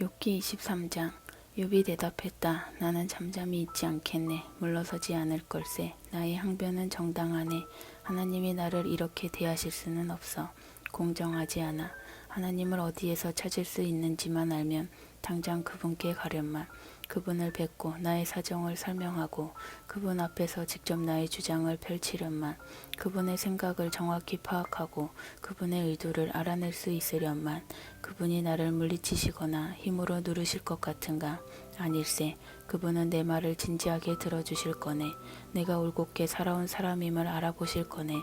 욥기 23장 욥이 대답했다. 나는 잠잠히 있지 않겠네. 물러서지 않을 걸세. 나의 항변은 정당하네. 하나님이 나를 이렇게 대하실 수는 없어. 공정하지 않아. 하나님을 어디에서 찾을 수 있는지만 알면 당장 그분께 가련만. 그분을 뵙고 나의 사정을 설명하고 그분 앞에서 직접 나의 주장을 펼치련만. 그분의 생각을 정확히 파악하고 그분의 의도를 알아낼 수 있으련만. 그분이 나를 물리치시거나 힘으로 누르실 것 같은가? 아닐세. 그분은 내 말을 진지하게 들어주실 거네. 내가 올곧게 살아온 사람임을 알아보실 거네.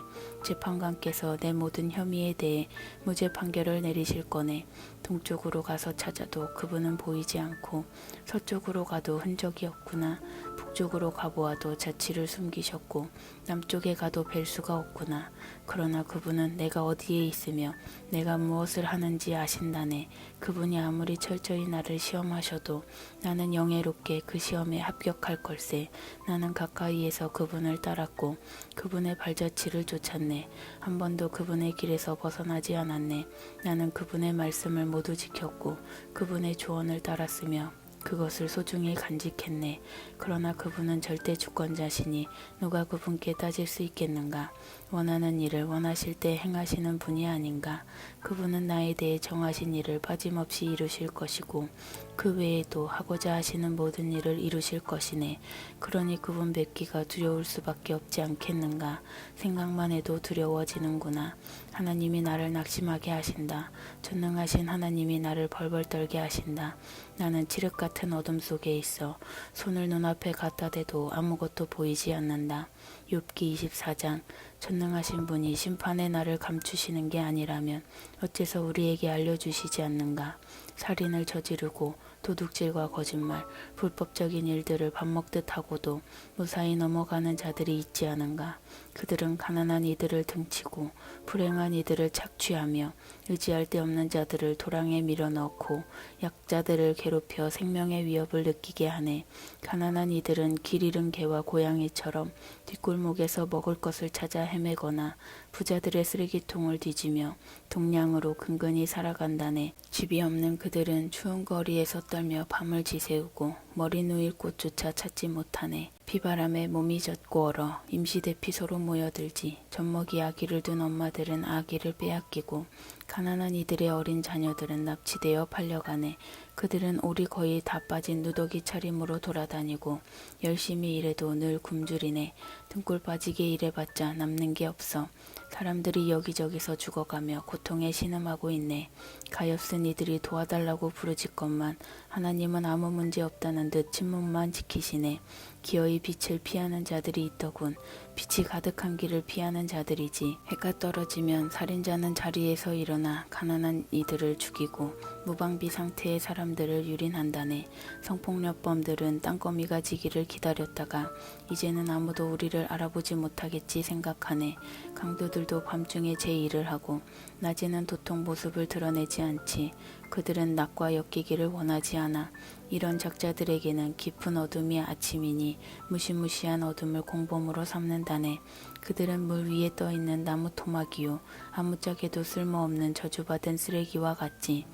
재판관께서 내 모든 혐의에 대해 무죄 판결을 내리실 거네. 동쪽으로 가서 찾아도 그분은 보이지 않고 서쪽으로 가도 흔적이 없구나. 북쪽으로 가보아도 자취를 숨기셨고 남쪽에 가도 뵐 수가 없구나. 그러나 그분은 내가 어디에 있으며 내가 무엇을 하는지 아신다네. 그분이 아무리 철저히 나를 시험하셔도 나는 영예롭게 그 시험에 합격할 걸세. 나는 가까이에서 그분을 따랐고 그분의 발자취를 쫓았네. 한 번도 그분의 길에서 벗어나지 않았네. 나는 그분의 말씀을 모두 지켰고 그분의 조언을 따랐으며 그것을 소중히 간직했네. 그러나 그분은 절대 주권자시니 누가 그분께 따질 수 있겠는가? 원하는 일을 원하실 때 행하시는 분이 아닌가? 그분은 나에 대해 정하신 일을 빠짐없이 이루실 것이고 그 외에도 하고자 하시는 모든 일을 이루실 것이네. 그러니 그분 뵙기가 두려울 수밖에 없지 않겠는가? 생각만 해도 두려워지는구나. 하나님이 나를 낙심하게 하신다. 전능하신 하나님이 나를 벌벌 떨게 하신다. 나는 칠흑 같은 어둠 속에 있어 손을 눈앞에 갖다 대도 아무것도 보이지 않는다. 욥기 24장 전능하신 분이 심판의 날을 감추시는 게 아니라면 어째서 우리에게 알려주시지 않는가? 살인을 저지르고 도둑질과 거짓말, 불법적인 일들을 밥 먹듯 하고도 무사히 넘어가는 자들이 있지 않은가? 그들은 가난한 이들을 등치고 불행한 이들을 착취하며 의지할 데 없는 자들을 도랑에 밀어넣고 약자들을 괴롭혀 생명의 위협을 느끼게 하네. 가난한 이들은 길 잃은 개와 고양이처럼 뒷골목에서 먹을 것을 찾아 헤매거나 부자들의 쓰레기통을 뒤지며 동량으로 근근히 살아간다네. 집이 없는 그들은 추운 거리에서 떨며 밤을 지새우고 머리 누일 곳조차 찾지 못하네. 비바람에 몸이 젖고 얼어 임시대피소로 모여들지 젖먹이 아기를 둔 엄마들은 아기를 빼앗기고 가난한 이들의 어린 자녀들은 납치되어 팔려가네. 그들은 올이 거의 다 빠진 누더기 차림으로 돌아다니고 열심히 일해도 늘 굶주리네. 등골 빠지게 일해봤자 남는 게 없어. 사람들이 여기저기서 죽어가며 고통에 신음하고 있네. 가엾은 이들이 도와달라고 부르짖건만 하나님은 아무 문제 없다는 듯 침묵만 지키시네. 기어이 빛을 피하는 자들이 있더군. 빛이 가득한 길을 피하는 자들이지. 해가 떨어지면 살인자는 자리에서 일어나 가난한 이들을 죽이고 무방비 상태의 사람들을 유린한다네. 성폭력범들은 땅거미가 지기를 기다렸다가 이제는 아무도 우리를 알아보지 못하겠지 생각하네. 강도들도 밤중에 제 일을 하고 낮에는 도통 모습을 드러내지 않지. 그들은 낮과 엮이기를 원하지 않아. 이런 작자들에게는 깊은 어둠이 아침이니 무시무시한 어둠을 공범으로 삼는다네. 그들은 물 위에 떠 있는 나무 토막이요 아무짝에도 쓸모없는 저주받은 쓰레기와 같지.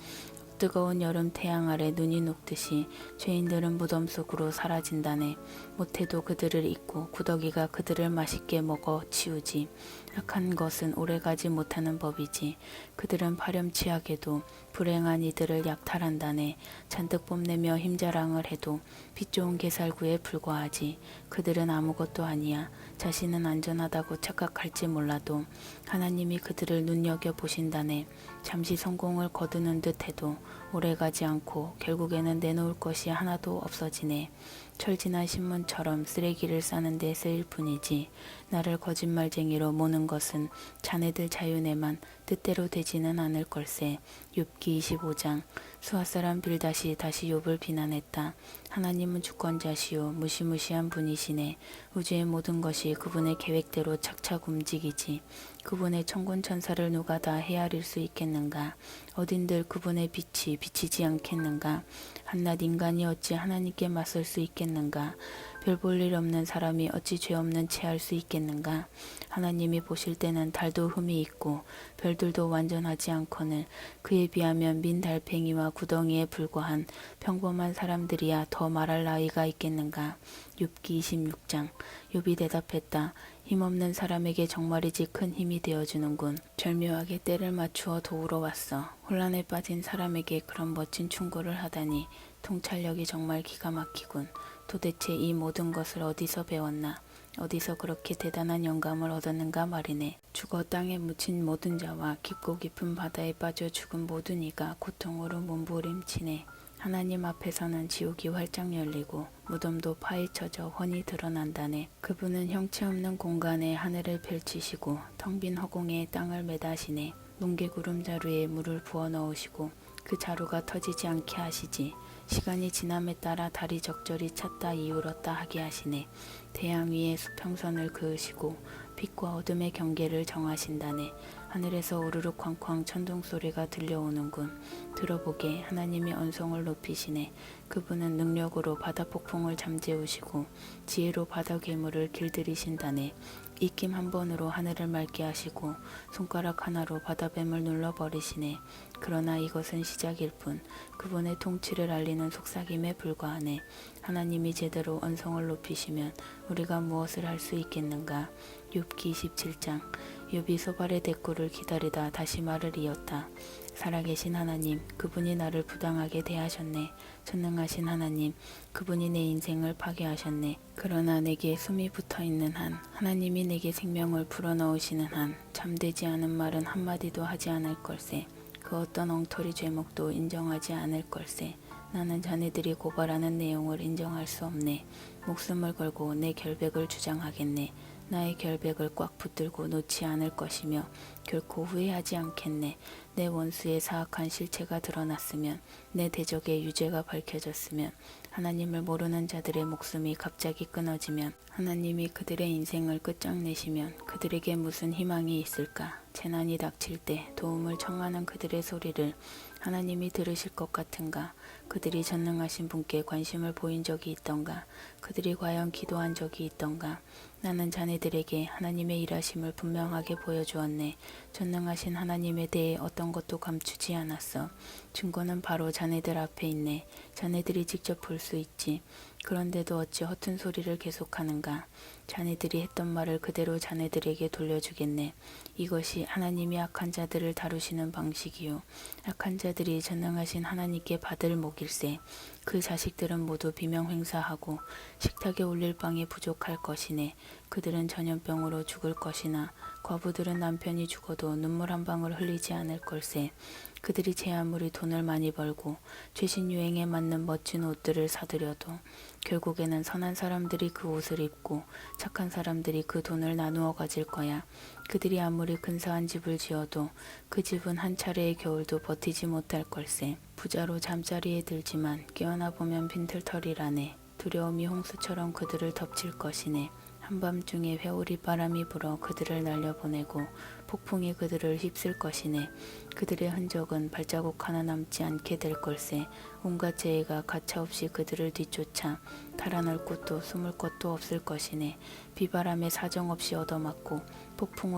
뜨거운 여름 태양 아래 눈이 녹듯이 죄인들은 무덤 속으로 사라진다네. 못해도 그들을 잊고 구더기가 그들을 맛있게 먹어 치우지. 악한 것은 오래가지 못하는 법이지. 그들은 파렴치하게도 불행한 이들을 약탈한다네. 잔뜩 뽐내며 힘자랑을 해도 빛 좋은 개살구에 불과하지. 그들은 아무것도 아니야. 자신은 안전하다고 착각할지 몰라도 하나님이 그들을 눈여겨 보신다네. 잠시 성공을 거두는 듯 해도 오래가지 않고 결국에는 내놓을 것이 하나도 없어지네. 철진한 신문처럼 쓰레기를 싸는 데 쓰일 뿐이지 나를 거짓말쟁이로 모는 것은 자네들 자윤에만 뜻대로 되지는 않을 걸세. 욥기 25장 수아 사람 빌다시 다시 욥을 비난했다. 하나님은 주권자시오 무시무시한 분이시네. 우주의 모든 것이 그분의 계획대로 착착 움직이지. 그분의 천군 천사를 누가 다 헤아릴 수 있겠는가? 어딘들 그분의 빛이 비치지 않겠는가? 한낱 인간이 어찌 하나님께 맞설 수 있겠는가? 별 볼 일 없는 사람이 어찌 죄 없는 채 할 수 있겠는가? 하나님이 보실 때는 달도 흠이 있고 별들도 완전하지 않거늘 그에 비하면 민 달팽이와 구덩이에 불과한 평범한 사람들이야 더 말할 나위가 있겠는가? 욥기 26장 욥이 대답했다. 힘없는 사람에게 정말이지 큰 힘이 되어주는군. 절묘하게 때를 맞추어 도우러 왔어. 혼란에 빠진 사람에게 그런 멋진 충고를 하다니 통찰력이 정말 기가 막히군. 도대체 이 모든 것을 어디서 배웠나? 어디서 그렇게 대단한 영감을 얻었는가 말이네. 죽어 땅에 묻힌 모든 자와 깊고 깊은 바다에 빠져 죽은 모든 이가 고통으로 몸부림치네. 하나님 앞에서는 지옥이 활짝 열리고 무덤도 파헤쳐져 훤히 드러난다네. 그분은 형체 없는 공간에 하늘을 펼치시고 텅 빈 허공에 땅을 매다시네. 뭉게구름 자루에 물을 부어 넣으시고 그 자루가 터지지 않게 하시지. 시간이 지남에 따라 달이 적절히 찼다 이울었다 하게 하시네. 태양 위에 수평선을 그으시고 빛과 어둠의 경계를 정하신다네. 하늘에서 우르르 쾅쾅 천둥 소리가 들려오는군. 들어보게 하나님이 언성을 높이시네. 그분은 능력으로 바다 폭풍을 잠재우시고 지혜로 바다 괴물을 길들이신다네. 입김 한 번으로 하늘을 맑게 하시고 손가락 하나로 바다뱀을 눌러버리시네. 그러나 이것은 시작일 뿐 그분의 통치를 알리는 속삭임에 불과하네. 하나님이 제대로 언성을 높이시면 우리가 무엇을 할 수 있겠는가? 욥기 27장 욥이 소발의 대꾸를 기다리다 다시 말을 이었다. 살아계신 하나님, 그분이 나를 부당하게 대하셨네. 전능하신 하나님, 그분이 내 인생을 파괴하셨네. 그러나 내게 숨이 붙어 있는 한, 하나님이 내게 생명을 불어넣으시는 한, 잠되지 않은 말은 한마디도 하지 않을 걸세. 그 어떤 엉터리 죄목도 인정하지 않을 걸세. 나는 자네들이 고발하는 내용을 인정할 수 없네. 목숨을 걸고 내 결백을 주장하겠네. 나의 결백을 꽉 붙들고 놓지 않을 것이며 결코 후회하지 않겠네. 내 원수의 사악한 실체가 드러났으면 내 대적의 유죄가 밝혀졌으면 하나님을 모르는 자들의 목숨이 갑자기 끊어지면 하나님이 그들의 인생을 끝장내시면 그들에게 무슨 희망이 있을까? 재난이 닥칠 때 도움을 청하는 그들의 소리를 하나님이 들으실 것 같은가? 그들이 전능하신 분께 관심을 보인 적이 있던가? 그들이 과연 기도한 적이 있던가? 나는 자네들에게 하나님의 일하심을 분명하게 보여주었네. 전능하신 하나님에 대해 어떤 것도 감추지 않았어. 증거는 바로 자네들 앞에 있네. 자네들이 직접 볼 수 있지. 그런데도 어찌 허튼 소리를 계속하는가? 자네들이 했던 말을 그대로 자네들에게 돌려주겠네. 이것이 하나님이 악한 자들을 다루시는 방식이요. 악한 자들이 전능하신 하나님께 받을 목일세. 그 자식들은 모두 비명 행사하고 식탁에 올릴 빵이 부족할 것이네. 그들은 전염병으로 죽을 것이나 과부들은 남편이 죽어도 눈물 한 방울 흘리지 않을 걸세. 그들이 제 아무리 돈을 많이 벌고 최신 유행에 맞는 멋진 옷들을 사들여도 결국에는 선한 사람들이 그 옷을 입고 착한 사람들이 그 돈을 나누어 가질 거야. 그들이 아무리 근사한 집을 지어도 그 집은 한 차례의 겨울도 버티지 못할 걸세. 부자로 잠자리에 들지만 깨어나 보면 빈털터리라네. 두려움이 홍수처럼 그들을 덮칠 것이네. 한밤중에 회오리 바람이 불어 그들을 날려보내고 폭풍이 그들을 휩쓸 것이네. 그들의 흔적은 발자국 하나 남지 않게 될 걸세. 온갖 재해가 가차없이 그들을 뒤쫓아 달아날 곳도 숨을 곳도 없을 것이네. 비바람에 사정없이 얻어맞고 폭풍으로